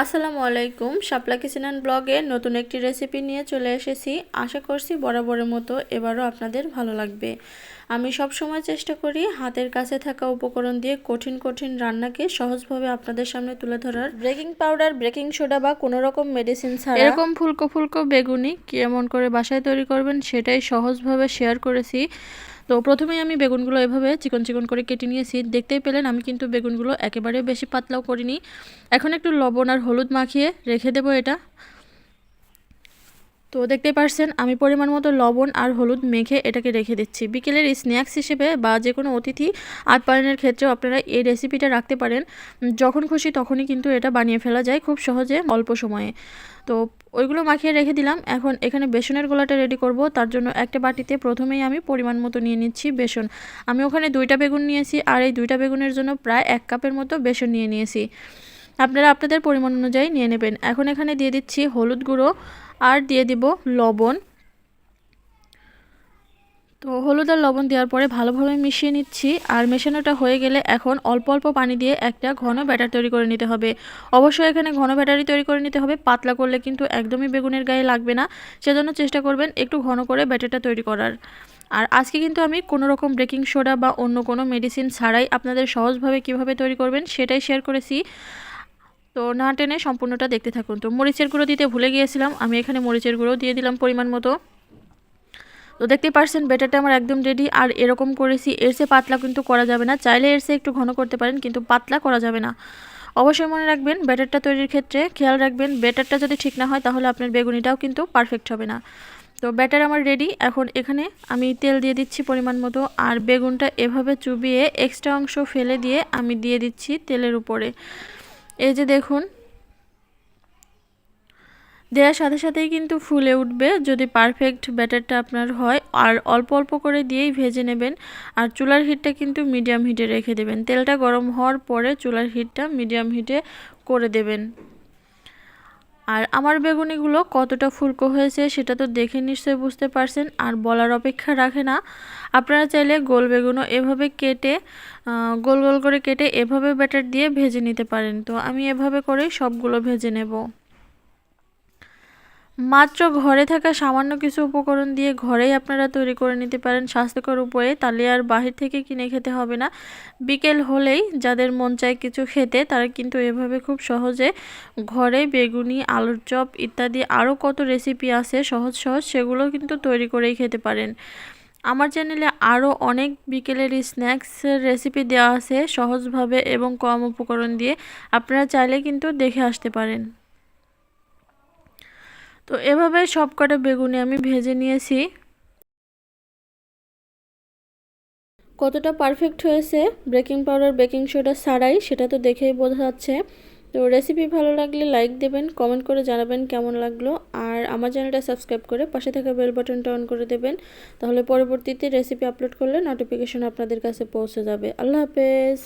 আসসালামু আলাইকুম। শাপলা কিচেন ব্লগে নতুন একটি রেসিপি নিয়ে চলে এসেছি। আশা করছি বরাবরের মতো এবারও আপনাদের ভালো লাগবে। আমি সব সময় চেষ্টা করি হাতের কাছে থাকা উপকরণ দিয়ে কঠিন কঠিন রান্নাকে সহজভাবে আপনাদের সামনে তুলে ধরার। বেকিং পাউডার বেকিং সোডা বা কোনো রকম মেডিসিন ছাড়া এরকম ফুলকো ফুলকো বেগুনি কেমন করে বাসায় তৈরি করবেন সেটাই সহজভাবে শেয়ার করেছি। তো প্রথমেই আমি বেগুনগুলো এভাবে চিকন চিকন করে কেটে নিয়েছি। দেখতেই পেলেন, আমি কিন্তু বেগুনগুলো একেবারে বেশি পাতলাও করিনি। এখন একটু লবণ আর হলুদ মাখিয়ে রেখে দেবো এটা। তো দেখতেই পারছেন, আমি পরিমাণ মতো লবণ আর হলুদ মেখে এটাকে রেখে দিচ্ছি। বিকেলের স্ন্যাক্স হিসেবে বা যে কোনো অতিথি আপ্যায়নের ক্ষেত্রেও আপনারা এই রেসিপিটা রাখতে পারেন। যখন খুশি তখনই কিন্তু এটা বানিয়ে ফেলা যায় খুব সহজে, অল্প সময়ে। তো ওইগুলো মাখিয়ে রেখে দিলাম। এখন এখানে বেসনের গোলাটা রেডি করব। তার জন্য একটা বাটিতে প্রথমেই আমি পরিমাণ মতো নিয়ে নিচ্ছি বেসন। আমি ওখানে দুইটা বেগুন নিয়েছি আর এই দুইটা বেগুনের জন্য প্রায় এক কাপের মতো বেসন নিয়ে নিয়েছি। আপনারা আপনাদের পরিমাণ অনুযায়ী নিয়ে নেবেন। এখন এখানে দিয়ে দিচ্ছি হলুদ গুঁড়ো আর দিয়ে দিব লবণ। তো হলুদ আর লবণ দেওয়ার পরে ভালোভাবে মিশিয়ে নিচ্ছি। আর মেশানোটা হয়ে গেলে এখন অল্প অল্প পানি দিয়ে একটা ঘন ব্যাটার তৈরি করে নিতে হবে। অবশ্যই এখানে ঘন ব্যাটারি তৈরি করে নিতে হবে, পাতলা করলে কিন্তু একদমই বেগুনের গায়ে লাগবে না। সেজন্য চেষ্টা করবেন একটু ঘন করে ব্যাটারটা তৈরি করার। আর আজকে কিন্তু আমি কোনো রকম বেকিং সোডা বা অন্য কোনো মেডিসিন ছাড়াই আপনাদের সহজভাবে কীভাবে তৈরি করবেন সেটাই শেয়ার করেছি। তো না টেনে সম্পূর্ণটা দেখতে থাকুন। তো মরিচের গুঁড়ো দিতে ভুলে গিয়েছিলাম, আমি এখানে মরিচের গুঁড়ো দিয়ে দিলাম পরিমাণ মতো। তো দেখতে পারছেন বেটারটা আমার একদম রেডি আর এরকম করেছি, এর পাতলা কিন্তু করা যাবে না। চাইলে এর একটু ঘন করতে পারেন, কিন্তু পাতলা করা যাবে না। অবশ্যই মনে রাখবেন, ব্যাটারটা তৈরির ক্ষেত্রে খেয়াল রাখবেন, ব্যাটারটা যদি ঠিক না হয়, তাহলে আপনার বেগুনিটাও কিন্তু পারফেক্ট হবে না। তো ব্যাটার আমার রেডি এখন এখানে আমি তেল দিয়ে দিচ্ছি পরিমাণ মতো, আর বেগুনটা এভাবে চুবিয়ে এক্সট্রা অংশ ফেলে দিয়ে আমি দিয়ে দিচ্ছি তেলের উপরে। এই যে দেখুন দেওয়ার সাথে সাথেই কিন্তু ফুলে উঠবে। যদি পারফেক্ট ব্যাটারটা আপনার হয়, আর অল্প অল্প করে দিয়েই ভেজে নেবেন, আর চুলার হিটটা কিন্তু মিডিয়াম হিটে রেখে দেবেন। তেলটা গরম হওয়ার পরে চুলার হিটটা মিডিয়াম হিটে করে দেবেন। আর আমার বেগুনিগুলো কতটা ফুলকো হয়েছে সেটা তো দেখে নিশ্চয়ই বুঝতে পারছেন, আর বলার অপেক্ষা রাখে না। আপনারা চাইলে গোল বেগুনও এভাবে কেটে গোল গোল করে কেটে এভাবে ব্যাটার দিয়ে ভেজে নিতে পারেন। তো আমি এভাবে করেই সবগুলো ভেজে নেব। মাত্র ঘরে থাকা সামান্য কিছু উপকরণ দিয়ে ঘরেই আপনারা তৈরি করে নিতে পারেন স্বাস্থ্যকর উপায়ে। তাহলে আর বাহির থেকে কিনে খেতে হবে না। বিকেল হলেই যাদের মন চায় কিছু খেতে, তারা কিন্তু এভাবে খুব সহজে ঘরে বেগুনি, আলুর চপ ইত্যাদি আরও কত রেসিপি আছে সহজ সহজ সেগুলো কিন্তু তৈরি করেই খেতে পারেন। আমার চ্যানেলে আরও অনেক বিকেলের স্ন্যাক্সের রেসিপি দেওয়া আছে সহজভাবে এবং কম উপকরণ দিয়ে। আপনারা চাইলে কিন্তু দেখে আসতে পারেন। তো এভাবে সব কটা বেগুনি আমি ভেজে নিয়েছি। কতটা পারফেক্ট হয়েছে বেকিং পাউডার বেকিং সোডা ছাড়াই, সেটা তো দেখেই বোঝা যাচ্ছে। তো রেসিপি ভালো লাগলে লাইক দেবেন কমেন্ট করে জানাবেন কেমন লাগল। আর আমার চ্যানেলটা সাবস্ক্রাইব করে পাশে থাকা বেল বাটনটা অন করে দেবেন। তাহলে পরবর্তীতে রেসিপি আপলোড করলে নোটিফিকেশন আপনাদের কাছে পৌঁছে যাবে। আল্লাহ হাফেজ।